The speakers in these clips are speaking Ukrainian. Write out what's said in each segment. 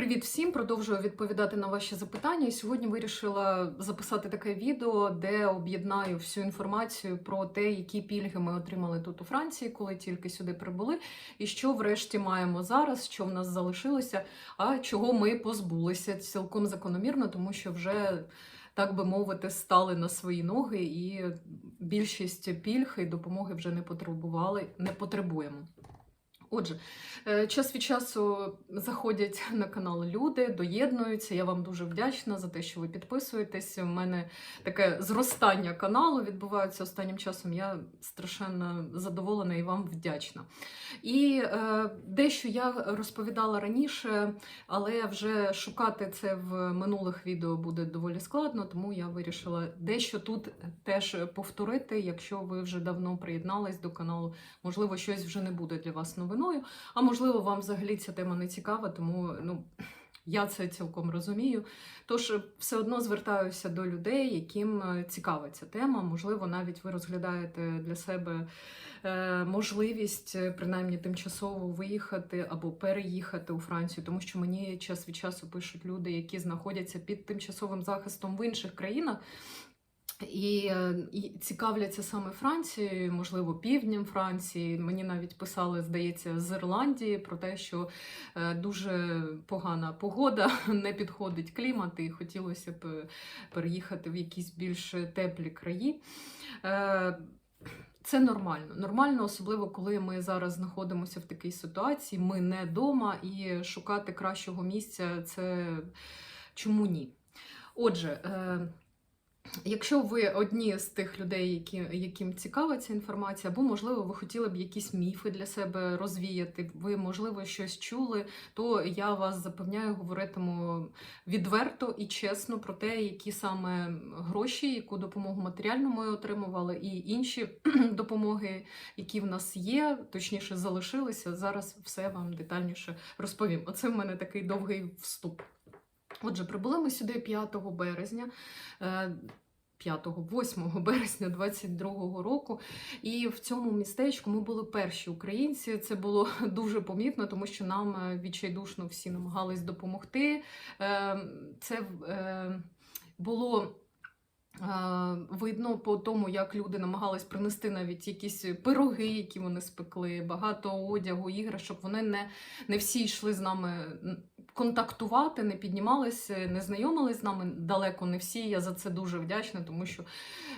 Привіт всім! Продовжую відповідати на ваші запитання. І сьогодні вирішила записати таке відео, де об'єднаю всю інформацію про те, які пільги ми отримали тут у Франції, коли тільки сюди прибули, і що врешті маємо зараз, що в нас залишилося, а чого ми позбулися цілком закономірно, тому що вже. Так би мовити, стали на свої ноги, і більшість пільг і допомоги вже не потребували, не потребуємо. Отже, е, час від часу заходять на канал люди, доєднуються. Я вам дуже вдячна за те, що ви підписуєтесь. У мене таке зростання каналу відбувається останнім часом. Я страшенно задоволена і вам вдячна. І е, дещо я розповідала раніше, але вже шукати це в минулих відео буде доволі складно, тому я вирішила дещо тут теж повторити. Якщо ви вже давно приєднались до каналу, можливо, щось вже не буде для вас новиною. А можливо, вам взагалі ця тема не цікава, тому ну. Я це цілком розумію. Тож все одно звертаюся до людей, яким е, цікава ця тема. Можливо, навіть ви розглядаєте для себе е, можливість е, принаймні тимчасово виїхати або переїхати у Францію, тому що мені час від часу пишуть люди, які знаходяться під тимчасовим захистом в інших країнах. І, е, і цікавляться саме Францією, можливо, півднем Франції. Мені навіть писали, здається, з Ірландії про те, що е, дуже погана погода, не підходить клімат, і хотілося б е, переїхати в якісь більш теплі краї. Це нормально. Нормально, особливо коли ми зараз знаходимося в такій ситуації. Ми не вдома, і шукати кращого місця це чому ні? Отже. Якщо ви одні з тих людей, які, яким цікава ця інформація, або, можливо, ви хотіли б якісь міфи для себе розвіяти, ви, можливо, щось чули, то я вас запевняю, говоритиму відверто і чесно про те, які саме гроші, яку допомогу матеріальну ми отримували, і інші допомоги, які в нас є, точніше залишилися. Зараз все вам детальніше розповім. Оце в мене такий довгий вступ. Отже, прибули ми сюди 5 березня. 5-8 березня 22-го року, і в цьому містечку ми були перші українці. Це було дуже помітно, тому що нам е, відчайдушно всі намагались допомогти. Е, це е, було Видно по тому, як люди намагались принести навіть якісь пироги, які вони спекли, багато одягу, іграшок. Вони не не всі йшли з нами контактувати, не піднімалися, не знайомились з нами далеко. Не всі. Я за це дуже вдячна, тому що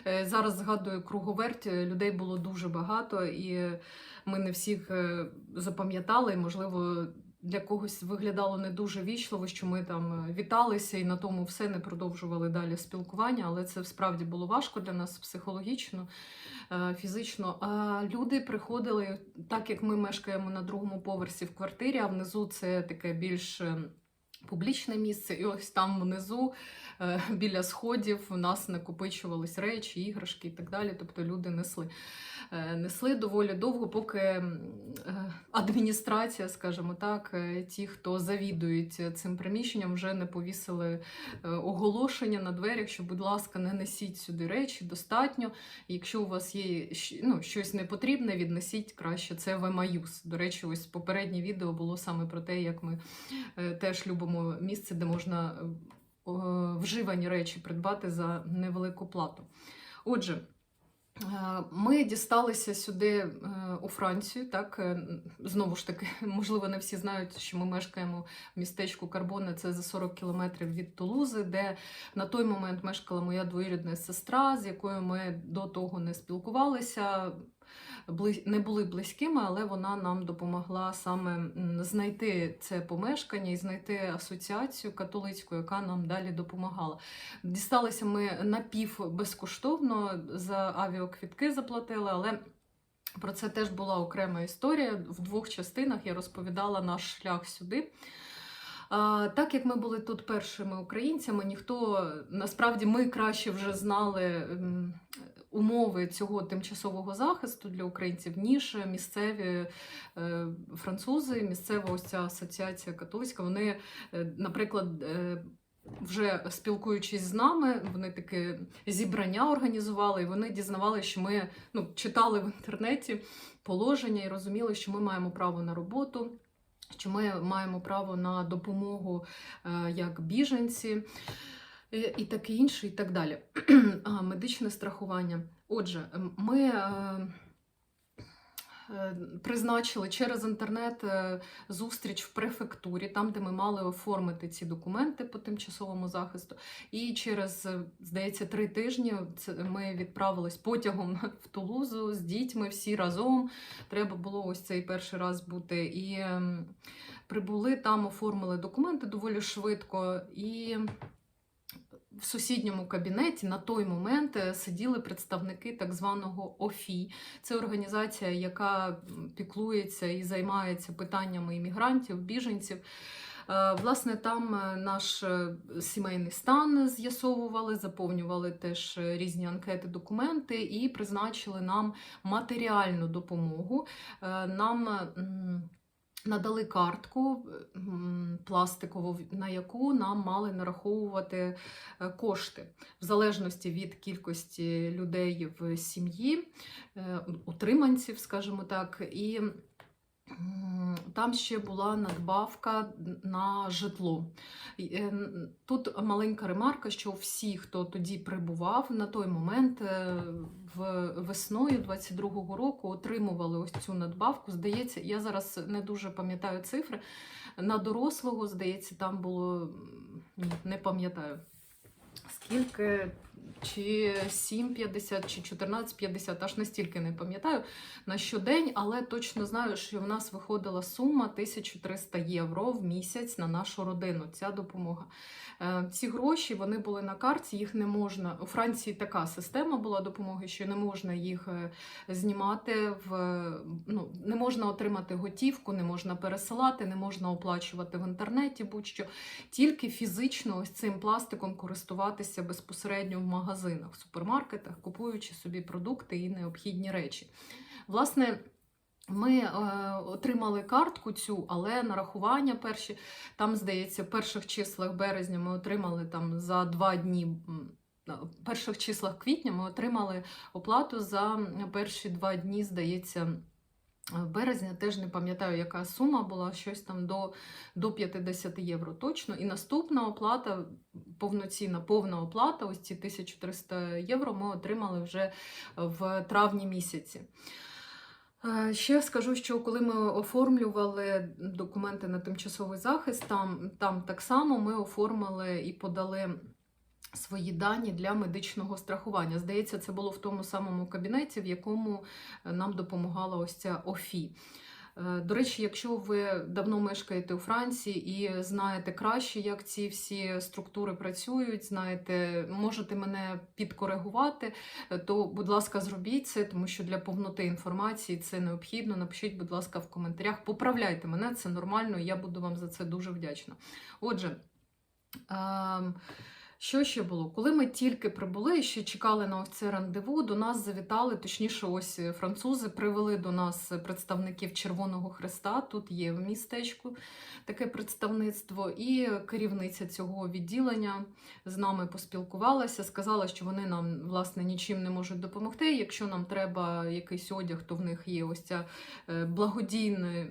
е, зараз згадую круговерть, людей було дуже багато, і ми не всіх е, запам'ятали, можливо для когось виглядало не дуже вічливо, що ми там е, віталися і на тому все не продовжували далі спілкування, але це справді було важко для нас психологічно, е, фізично. А люди приходили, так як ми мешкаємо на другому поверсі в квартирі, а внизу це таке більш. Е, публічне місце, і ось там внизу, біля сходів, у нас накопичувались речі, іграшки і так далі. Тобто люди несли. Е, несли доволі довго, поки е, адміністрація, скажімо так, е, ті, хто завідують цим приміщенням, вже не повісили оголошення на дверях, що, будь ласка, не несіть сюди речі, достатньо. Якщо у вас є ну, щось непотрібне, віднесіть краще. Це в. До речі, ось попереднє відео було саме про те, як ми теж любимо місце, де можна вживані речі придбати за невелику плату. Отже. Ми дісталися сюди е, у Францію. Так е, знову ж таки, можливо, не всі знають, що ми мешкаємо в містечку Карбоне. Це за 40 кілометрів від Тулузи, де на той момент мешкала моя двоюрідна сестра, з якою ми до того не спілкувалися не були близькими, але вона нам допомогла саме знайти це помешкання і знайти асоціацію католицьку, яка нам далі допомагала. Дісталися ми напів безкоштовно за авіаквітки заплатили, але. Про це теж була окрема історія. В двох частинах я розповідала наш шлях сюди. Так як ми були тут першими українцями, ніхто насправді ми краще вже знали умови цього тимчасового захисту для українців, ніж місцеві е, французи, місцева ось ця асоціація католицька. Вони, е, наприклад, е, вже спілкуючись з нами, вони таке зібрання організували, і вони дізнавалися, що ми ну, читали в інтернеті положення і розуміли, що ми маємо право на роботу що ми маємо право на допомогу як біженці. Е, І таке інше, і так далі. Медичне страхування. Отже, ми е, е, призначили через інтернет зустріч в префектурі, там, де ми мали оформити ці документи по тимчасовому захисту. І через, здається, три тижні ми відправились потягом в Тулузу з дітьми всі разом. Треба було ось цей перший раз бути. І ем, прибули там, оформили документи доволі швидко. І в сусідньому кабінеті на той момент е, сиділи представники так званого ОФІ. Це організація, яка піклується і займається питаннями іммігрантів, біженців. Е, Власне, там е, наш сімейний стан з'ясовували, заповнювали теж різні анкети, документи і призначили нам матеріальну допомогу. Нам надали картку пластикову, на яку нам мали нараховувати е, кошти в залежності від кількості людей в сім'ї, е, утриманців, скажімо так. І там ще була надбавка на житло. Е, Тут маленька ремарка, що всі, хто тоді прибував на той момент е, весною 22-го року, отримували ось цю надбавку. Здається, я зараз не дуже пам'ятаю цифри. На дорослого, здається, там було не пам'ятаю. Скільки, чи 7,50, чи 14,50, аж настільки не пам'ятаю на щодень, але точно знаю, що в нас виходила сума 1300 євро в місяць на нашу родину. Ця допомога. Е, Ці гроші вони були на карті, їх не можна. У Франції така система була допомоги, що не можна їх е, знімати в ну, не можна отримати готівку, не можна пересилати, не можна оплачувати в інтернеті, будь-що тільки фізично ось цим пластиком користуватися безпосередньо в магазинах, в супермаркетах, купуючи собі продукти і необхідні речі. Власне. Ми е, отримали картку цю, але нарахування перші, там, здається, в перших числах березня ми отримали там за два дні, на перших числах квітня ми отримали оплату за перші два дні, здається, березня. Теж не пам'ятаю, яка сума була, щось там до, до 50 євро точно. І наступна оплата, повноцінна повна оплата, ось ці 1300 євро, ми отримали вже в травні місяці. Е, Ще скажу, що коли ми оформлювали документи на тимчасовий захист, там, там так само ми оформили і подали свої дані для медичного страхування. Здається, це було в тому самому кабінеті, в якому е, нам допомагала ось ця ОФІ. Е, До речі, якщо ви давно мешкаєте у Франції і знаєте краще, як ці всі структури працюють, знаєте, можете мене підкоригувати, е, то, будь ласка, зробіть це, тому що для повноти інформації це необхідно. Напишіть, будь ласка, в коментарях. Поправляйте мене, це нормально, і я буду вам за це дуже вдячна. Отже. ем, що ще було? Коли ми тільки прибули і ще чекали на ось це рандеву, до нас завітали, точніше, ось е, французи привели до нас представників Червоного Хреста. Тут є в містечку таке представництво, і керівниця цього відділення з нами поспілкувалася, сказала, що вони нам власне нічим не можуть допомогти. Якщо нам треба якийсь одяг, то в них є ось ця е, благодійна.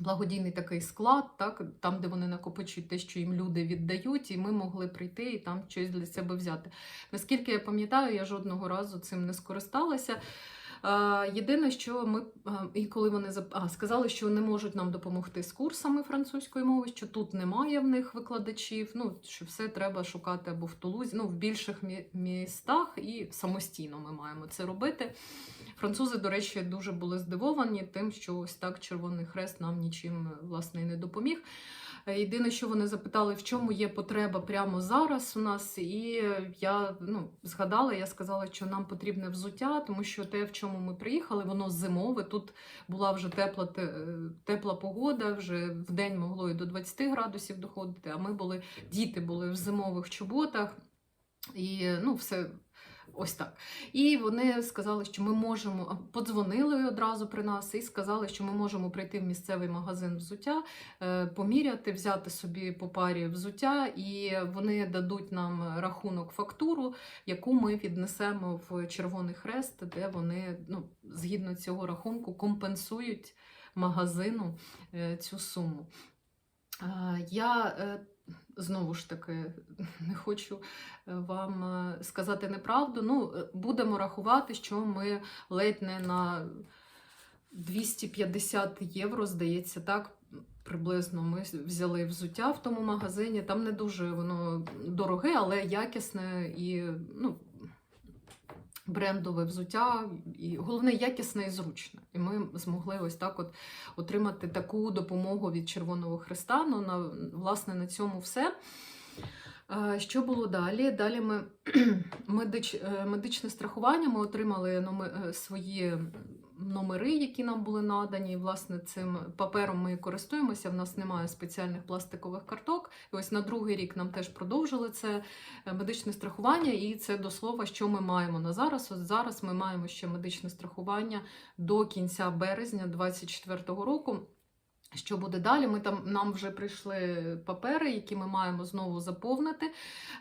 Благодійний такий склад, так, там, де вони накопичують те, що їм люди віддають, і ми могли прийти і там щось для себе взяти. Наскільки я пам'ятаю, я жодного разу цим не скористалася. Єдине, що ми і коли вони а, сказали, що не можуть нам допомогти з курсами французької мови, що тут немає в них викладачів. Ну що все треба шукати або в Тулузі, ну в більших містах, і самостійно ми маємо це робити. Французи, до речі, дуже були здивовані тим, що ось так Червоний Хрест нам нічим власне і не допоміг. Е, Єдине, що вони запитали, в чому є потреба прямо зараз у нас, і я ну, згадала, я сказала, що нам потрібне взуття, тому що те, в чому ми приїхали, воно зимове. Тут була вже тепла, е, тепла погода, вже в день могло і до 20 градусів доходити. А ми були, діти були в зимових чоботах, і ну, все. Ось так. І вони сказали, що ми можемо, подзвонили одразу при нас і сказали, що ми можемо прийти в місцевий магазин взуття, е, поміряти, взяти собі по парі взуття, і вони дадуть нам рахунок фактуру, яку ми віднесемо в Червоний Хрест, де вони ну, згідно цього рахунку компенсують магазину е, цю суму. Е, Я знову ж таки не хочу е, вам е, сказати неправду. Ну, е, будемо рахувати, що ми ледь не на 250 євро, здається, так. Приблизно ми взяли взуття в тому магазині. Там не дуже воно дороге, але якісне і ну, брендове взуття, і головне якісне і зручне. І ми змогли ось так от отримати таку допомогу від Червоного Христа. Ну, на, власне, на цьому все. Е, Що було далі? Далі ми медич, е, медичне страхування. Ми отримали ну, ми, свої номери, які нам були надані. І, власне, цим папером ми користуємося. В нас немає спеціальних пластикових карток. І ось на другий рік нам теж продовжили це е, медичне страхування. І це до слова, що ми маємо на зараз. Ось зараз ми маємо ще медичне страхування до кінця березня 2024 року. Що буде далі? Ми там нам вже прийшли папери, які ми маємо знову заповнити,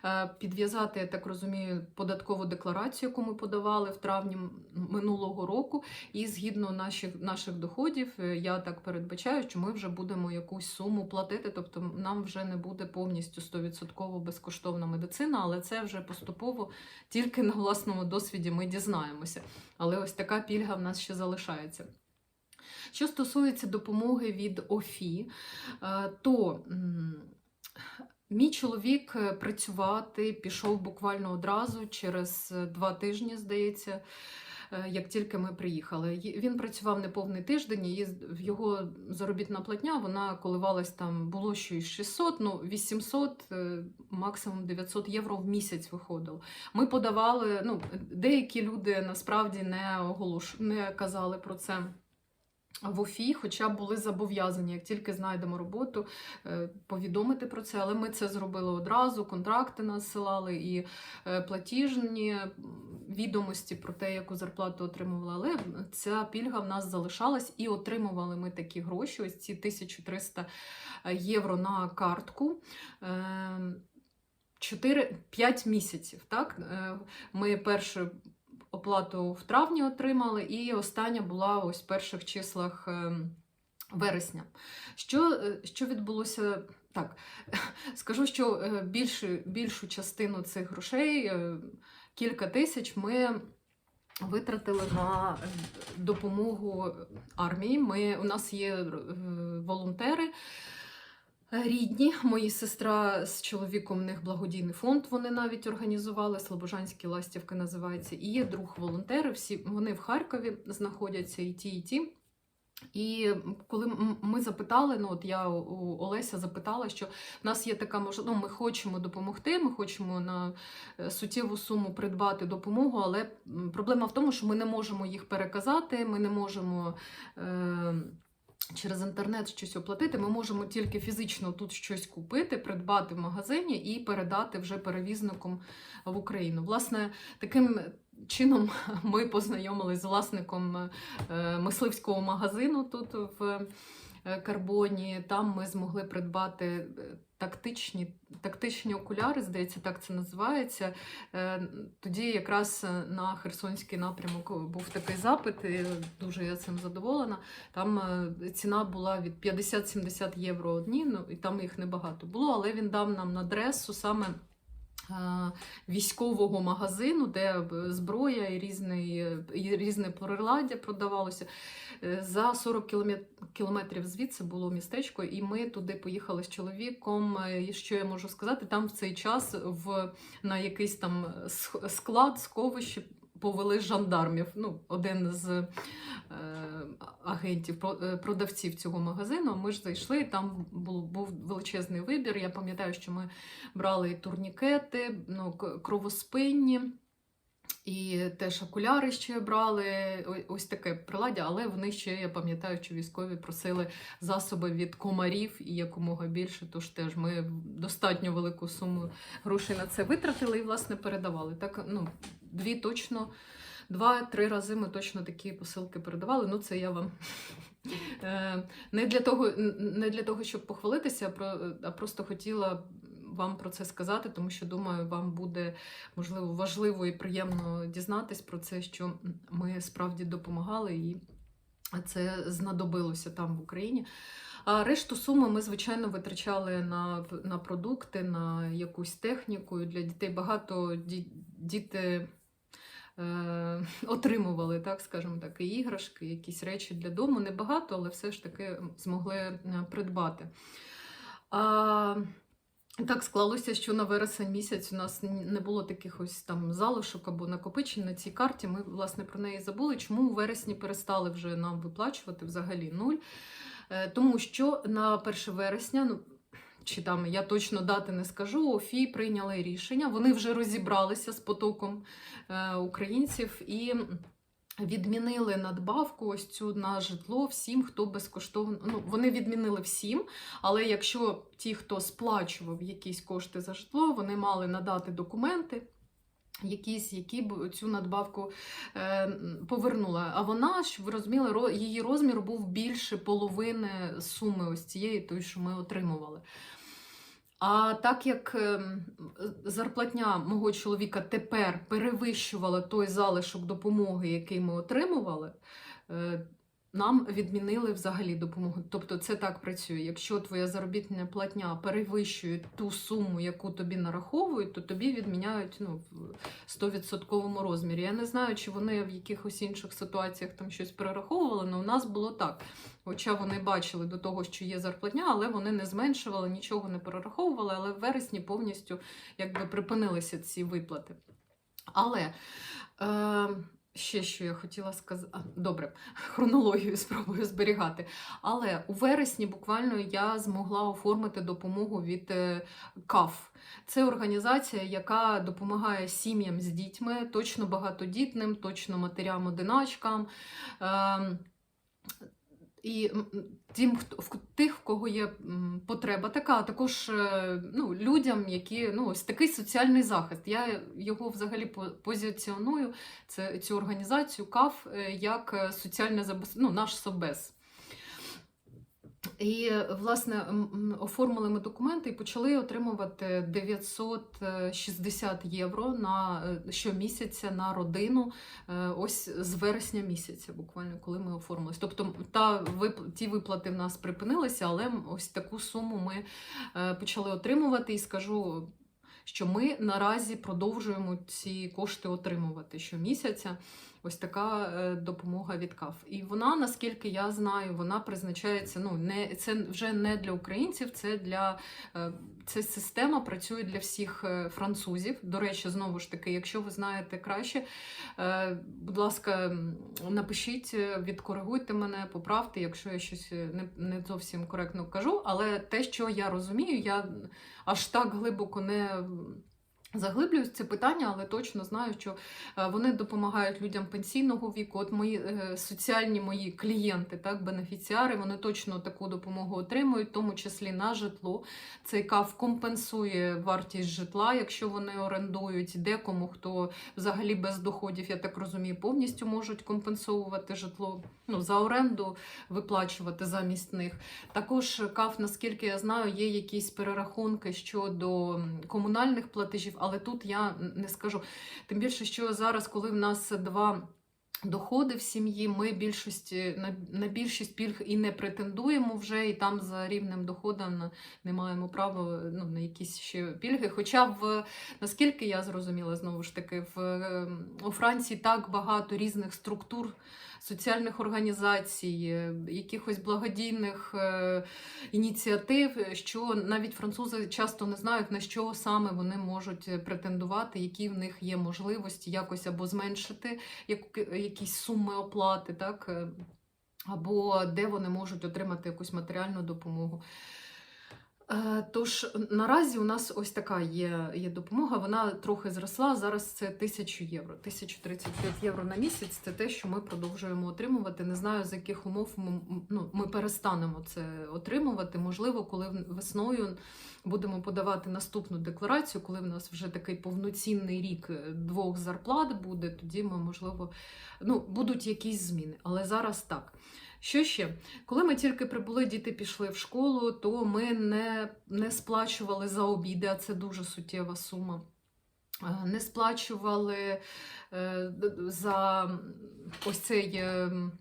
е, підв'язати, я так розумію, податкову декларацію, яку ми подавали в травні минулого року. І згідно наших, наших доходів, е, я так передбачаю, що ми вже будемо якусь суму платити. Тобто нам вже не буде повністю 100% безкоштовна медицина, але це вже поступово тільки на власному досвіді ми дізнаємося. Але ось така пільга в нас ще залишається. Що стосується допомоги від ОФІ, е, то мій чоловік е, працювати пішов буквально одразу через е, два тижні, здається. Як тільки ми приїхали, він працював неповний тиждень, і його заробітна платня вона коливалась там, було що й 600, ну 800, е, максимум 900 євро в місяць виходило. Ми подавали. Ну деякі люди насправді не оголош... не казали про це в ОФІ, хоча були зобов'язані, як тільки знайдемо роботу, е, повідомити про це. Але ми це зробили одразу. Контракти насилали і е, платіжні відомості про те, яку зарплату отримували. Але ця пільга в нас залишалась і отримували ми такі гроші. Ось ці 1300 євро на картку. Е, 4-5 місяців. Так? Е, Ми першу оплату в травні отримали, і остання була ось в перших числах е, вересня. Що, е, що відбулося? Так, скажу, що е, більшу, більшу частину цих грошей, кілька тисяч, ми витратили на допомогу армії. Ми, у нас є волонтери. Рідні, мої сестра з чоловіком, у них благодійний фонд. Вони навіть організували Слобожанські ластівки називається. І є друг волонтери. Всі вони в Харкові знаходяться і ті, і ті. І коли ми запитали, ну от я у Олеся запитала, що в нас є така можливість, ну, ми хочемо допомогти, ми хочемо на е, суттєву суму придбати допомогу, але проблема в тому, що ми не можемо їх переказати, ми не можемо. Е- Через інтернет щось оплатити, ми можемо тільки фізично тут щось купити, придбати в магазині і передати вже перевізником в Україну. Власне, таким чином ми познайомилися з власником е, мисливського магазину тут в е, Карбоні. Там ми змогли придбати е, тактичні, тактичні окуляри, здається, так це називається. Е, Тоді якраз на Херсонський напрямок був такий запит, і дуже я цим задоволена. Там е, ціна була від 50-70 євро одні, ну і там їх небагато було, але він дав нам на адресу саме. Е, Військового магазину, де зброя і різне, і різне приладдя продавалося. Е, За 40 кіломе- кілометрів звідси було містечко, і ми туди поїхали з чоловіком. Е, і Що я можу сказати? Там в цей час в, на якийсь там склад, сховище повели жандармів. Ну, один з е, агентів, е, продавців цього магазину. Ми ж зайшли, і там був, був величезний вибір. Я пам'ятаю, що ми брали турнікети, ну, кровоспинні. І теж окуляри ще брали, ось таке приладдя, але вони ще, я пам'ятаю, що військові просили засоби від комарів і якомога більше. Тож теж ми достатньо велику суму грошей на це витратили і, власне, передавали. Так, ну, дві точно, два-три рази ми точно такі посилки передавали. Ну, це я вам е, не для того, не для того, щоб похвалитися, а про- а просто хотіла вам про це сказати, тому що думаю, вам буде можливо важливо і приємно дізнатись про це, що ми справді допомагали і це знадобилося там в Україні. А решту суми ми, звичайно, витрачали на, на продукти, на якусь техніку. Для дітей багато ді- діти е, отримували, так скажімо так, і іграшки, якісь речі для дому. Небагато, але все ж таки змогли е, придбати. А, так склалося, що на вересень місяць у нас не було таких ось там залишок або накопичень на цій карті. Ми, власне, про неї забули. Чому у вересні перестали вже нам виплачувати взагалі нуль? Е, Тому що на 1 вересня, ну чи там я точно дати не скажу, ОФІ прийняли рішення. Вони вже розібралися з потоком е, українців і відмінили надбавку ось цю на житло всім, хто безкоштовно. Ну, вони відмінили всім, але якщо ті, хто сплачував якісь кошти за житло, вони мали надати документи. Якісь, які б цю надбавку е, повернула. А вона, щоб ви розуміли, ро- її розмір був більше половини суми ось цієї, той, що ми отримували. А так як ем, зарплатня мого чоловіка тепер перевищувала той залишок допомоги, який ми отримували, е, нам відмінили взагалі допомогу. Тобто це так працює. Якщо твоя заробітна платня перевищує ту суму, яку тобі нараховують, то тобі відміняють ну, в 100% розмірі. Я не знаю, чи вони в якихось інших ситуаціях там щось перераховували, але у нас було так. Хоча вони бачили до того, що є зарплатня, але вони не зменшували, нічого не перераховували, але в вересні повністю якби припинилися ці виплати. Але е, ще що я хотіла сказати. Добре, хронологію спробую зберігати. Але у вересні буквально я змогла оформити допомогу від е, КАФ. Це організація, яка допомагає сім'ям з дітьми, точно багатодітним, точно матерям-одиначкам. І тим, в тих, в кого є потреба така, а також е, ну, людям, які ну, ось такий соціальний захист. Я його взагалі по- позиціоную, це, цю організацію КАФ, е, як е, соціальне забезпечення, ну, наш СОБЕС. І, е, власне, оформили ми документи і почали отримувати 960 євро на е, щомісяця на родину. е, Ось з вересня місяця, буквально, коли ми оформились. Тобто та ті виплати в нас припинилися, але ось таку суму ми е, почали отримувати. І скажу, що ми наразі продовжуємо ці кошти отримувати щомісяця. Ось така е, допомога від КАФ. І вона, наскільки я знаю, вона призначається. Ну не це вже не для українців, це для е, ця система працює для всіх е, французів. До речі, знову ж таки, якщо ви знаєте краще, будь ласка, напишіть, відкоригуйте мене, поправте, якщо я щось не, не зовсім коректно кажу. Але те, що я розумію, я аж так глибоко не. Заглиблююсь це питання, але точно знаю, що е, вони допомагають людям пенсійного віку. От мої е, соціальні мої клієнти, так, бенефіціари, вони точно таку допомогу отримують, в тому числі на житло. Цей КАФ компенсує вартість житла, якщо вони орендують. Декому, хто взагалі без доходів, я так розумію, повністю можуть компенсовувати житло. Ну, за оренду виплачувати замість них. Також КАФ, наскільки я знаю, є якісь перерахунки щодо комунальних платежів, але тут я не скажу. Тим більше, що зараз, коли в нас два. Доходи в сім'ї, ми більшості на, на більшість пільг і не претендуємо вже, і там за рівнем доходу не маємо права ну, на якісь ще пільги. Хоча в наскільки я зрозуміла, знову ж таки, в ем, у Франції так багато різних структур соціальних організацій, е, якихось благодійних е, ініціатив, що навіть французи часто не знають, на що саме вони можуть претендувати, які в них є можливості якось або зменшити як- якісь суми оплати, так? е, або де вони можуть отримати якусь матеріальну допомогу. Е, Тож наразі у нас ось така є, є допомога. Вона трохи зросла. Зараз це 1000 євро. 1035 євро на місяць це те, що ми продовжуємо отримувати. Не знаю, з яких умов ми, ну, ми перестанемо це отримувати. Можливо, коли весною будемо подавати наступну декларацію, коли в нас вже такий повноцінний рік е, двох зарплат буде, тоді ми, можливо, ну, будуть якісь зміни. Але зараз так. Що ще? Коли ми тільки прибули, діти пішли в школу, то ми не, не сплачували за обіди, а це дуже суттєва сума. Е, Не сплачували е, за ось цей е, м,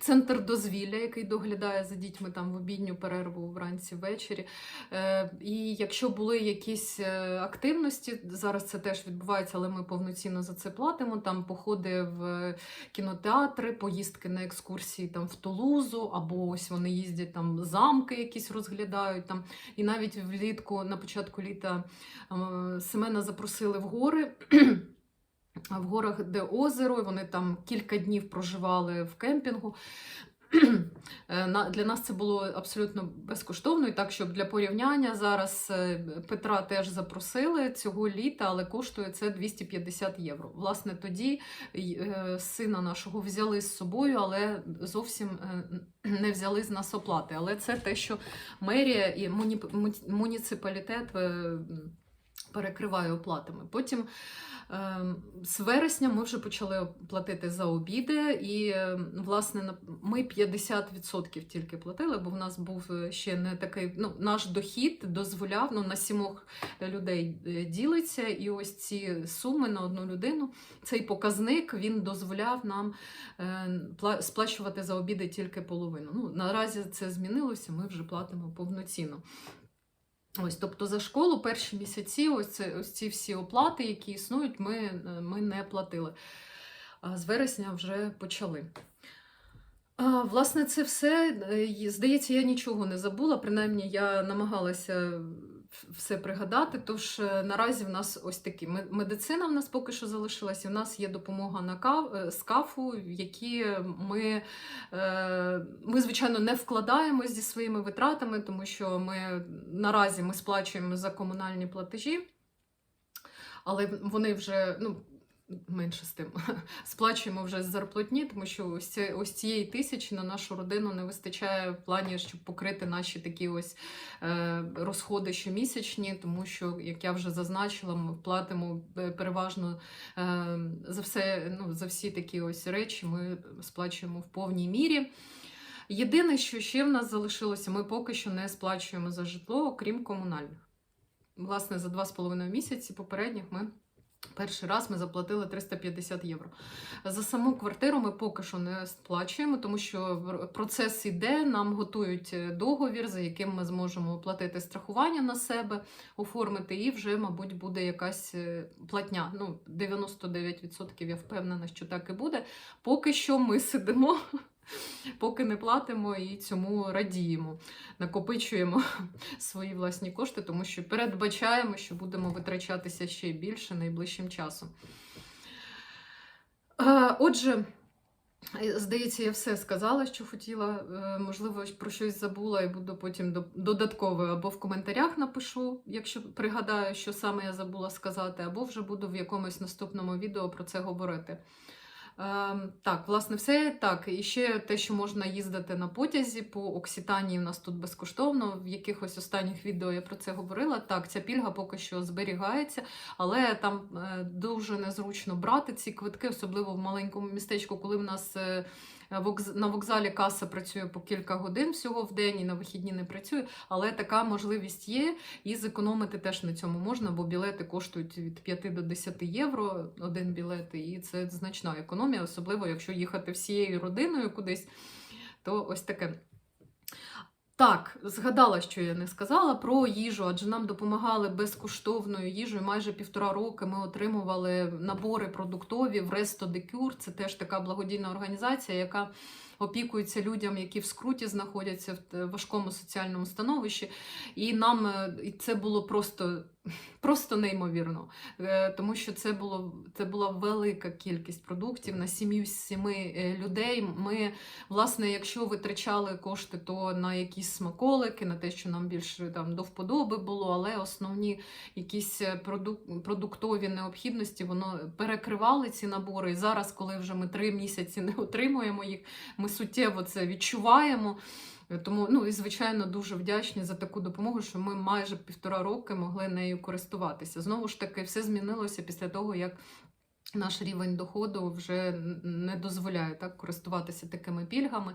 Центр дозвілля, який доглядає за дітьми там в обідню перерву вранці ввечері. Е, і якщо були якісь е, активності, зараз це теж відбувається, але ми повноцінно за це платимо. Там походи в кінотеатри, поїздки на екскурсії там в Тулузу, або ось вони їздять там замки, якісь розглядають там. І навіть влітку, на початку літа е, Семена запросили в гори. В горах, де озеро, і вони там кілька днів проживали в кемпінгу. Е, Для нас це було абсолютно безкоштовно, і так, щоб для порівняння зараз е, Петра теж запросили цього літа, але коштує це 250 євро. Власне, тоді е, сина нашого взяли з собою, але зовсім не взяли з нас оплати. Але це те, що мерія і муніципалітет перекриває оплатами. Потім Ем, З вересня ми вже почали платити за обіди, і ем, власне ми 50% тільки платили, бо в нас був е, ще не такий. Ну, наш дохід дозволяв ну, на сімох людей е, ділиться, і ось ці суми на одну людину. Цей показник він дозволяв нам е, сплачувати за обіди тільки половину. Ну, наразі це змінилося, ми вже платимо повноцінно. Ось, тобто за школу перші місяці, ось, це, ось ці всі оплати, які існують, ми, е, ми не платили. А з вересня вже почали. А, власне, це все. Е, Здається, я нічого не забула. Принаймні, я намагалася все пригадати. Тож е, наразі в нас ось такі медицина в нас поки що залишилася. У нас є допомога на кав, е, з кафу, які ми, е, ми, звичайно, не вкладаємось зі своїми витратами, тому що ми наразі ми сплачуємо за комунальні платежі. Але вони вже ну, менше з тим сплачуємо вже з зарплатні, тому що ось, ось цієї тисячі на нашу родину не вистачає в плані, щоб покрити наші такі ось е, розходи щомісячні, тому що, як я вже зазначила, ми платимо е, переважно е, за все, ну, за всі такі ось речі, ми сплачуємо в повній мірі. Єдине, що ще в нас залишилося, ми поки що не сплачуємо за житло, окрім комунальних. Власне, за два з половиною місяці попередніх ми перший раз ми заплатили 350 євро. За саму квартиру ми поки що не сплачуємо, тому що процес іде, нам готують е, договір, за яким ми зможемо оплатити страхування на себе, оформити, і вже, мабуть, буде якась е, платня. Ну, 99% я впевнена, що так і буде. Поки що ми сидимо. Поки не платимо і цьому радіємо, накопичуємо свої власні кошти, тому що передбачаємо, що будемо витрачатися ще більше найближчим часом. Е, Отже, здається, я все сказала, що хотіла. Е, Можливо, про щось забула і буду потім до- додатково або в коментарях напишу, якщо пригадаю, що саме я забула сказати, або вже буду в якомусь наступному відео про це говорити. Ем, так, власне, все так. І ще те, що можна їздити на потязі по Окситанії, в нас тут безкоштовно. В якихось останніх відео я про це говорила. Так, ця пільга поки що зберігається, але там е, дуже незручно брати ці квитки, особливо в маленькому містечку, коли в нас. На вокзалі каса працює по кілька годин всього в день і на вихідні не працює, але така можливість є, і зекономити теж на цьому можна, бо білети коштують від 5 до 10 євро один білет, і це значна економія, особливо якщо їхати всією родиною кудись, то ось таке. Так, згадала, що я не сказала про їжу, адже нам допомагали безкоштовною їжею. Майже півтора роки ми отримували набори продуктові в de Cure. Це теж така благодійна організація, яка опікується людям, які в скруті знаходяться в е, важкому соціальному становищі. І нам е, це було просто, просто неймовірно, Е, тому що це було це була велика кількість продуктів на сім'ю з сіми людей. Ми, власне, якщо витрачали кошти, то на якісь смаколики, на те, що нам більше там до вподоби було, але основні якісь продук- продуктові необхідності воно перекривали ці набори. І зараз, коли вже ми три місяці не отримуємо їх, ми суттєво це відчуваємо. Тому, ну і звичайно, дуже вдячні за таку допомогу, що ми майже півтора роки могли нею користуватися. Знову ж таки, все змінилося після того, як наш рівень доходу вже не дозволяє так користуватися такими пільгами.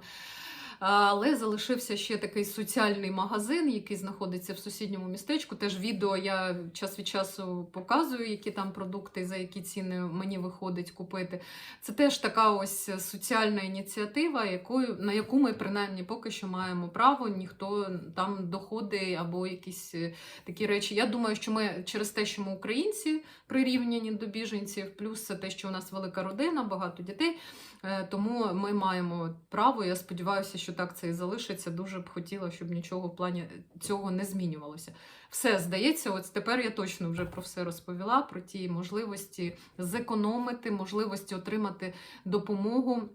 Але залишився ще такий соціальний магазин, який знаходиться в сусідньому містечку. Теж відео я час від часу показую, які там продукти, за які ціни мені виходить купити. Це теж така ось соціальна ініціатива, якою, на яку ми принаймні поки що маємо право, ніхто там доходи або якісь е, такі речі. Я думаю, що ми через те, що ми українці прирівняні до біженців, плюс це те, що у нас велика родина, багато дітей. Е, Тому ми маємо право. Я сподіваюся, що так це і залишиться. Дуже б хотіла, щоб нічого в плані цього не змінювалося. Все здається, от тепер я точно вже про все розповіла: про ті можливості зекономити, можливості отримати допомогу.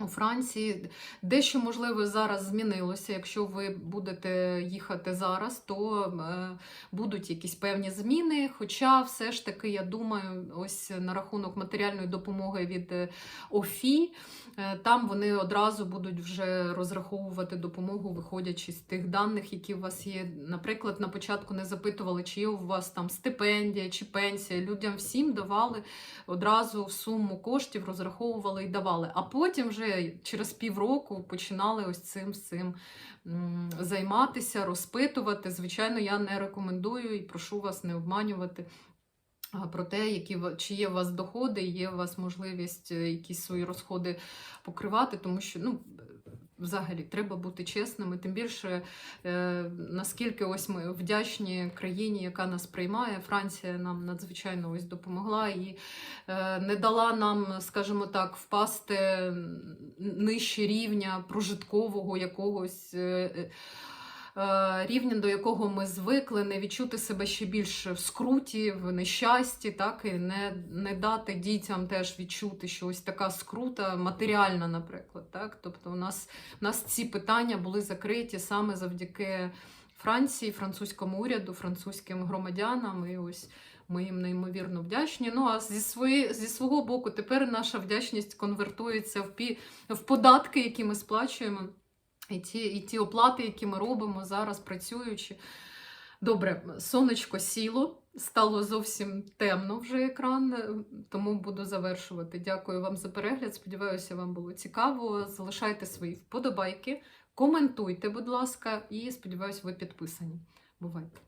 У Франції дещо можливо зараз змінилося. Якщо ви будете їхати зараз, то е, будуть якісь певні зміни. Хоча, все ж таки, я думаю, ось на рахунок матеріальної допомоги від е, ОФІ, е, там вони одразу будуть вже розраховувати допомогу, виходячи з тих даних, які у вас є. Наприклад, на початку не запитували, чи є у вас там стипендія чи пенсія. Людям всім давали одразу суму коштів, розраховували і давали. А потім вже через півроку починали ось цим цим займатися, розпитувати. Звичайно, я не рекомендую і прошу вас не обманювати. Про те, які чи є у вас доходи, є у вас можливість е, якісь свої розходи покривати, тому що ну взагалі треба бути чесними. Тим більше е, наскільки ось ми вдячні країні, яка нас приймає. Франція нам надзвичайно ось допомогла і е, не дала нам, скажімо так, впасти нижче рівня прожиткового якогось. е, Рівня, до якого ми звикли, не відчути себе ще більше в скруті, в нещасті, так і не, не дати дітям теж відчути, що ось така скрута матеріальна, наприклад. Так? Тобто, у нас, у нас ці питання були закриті саме завдяки Франції, французькому уряду, французьким громадянам. І ось ми їм неймовірно вдячні. Ну а зі, свої, зі свого боку, тепер наша вдячність конвертується в, пі, в податки, які ми сплачуємо. І ті, і ті оплати, які ми робимо зараз, працюючи. Добре, сонечко сіло, стало зовсім темно вже екран, тому буду завершувати. Дякую вам за перегляд. Сподіваюся, вам було цікаво. Залишайте свої вподобайки, коментуйте, будь ласка, і сподіваюся, ви підписані. Бувайте!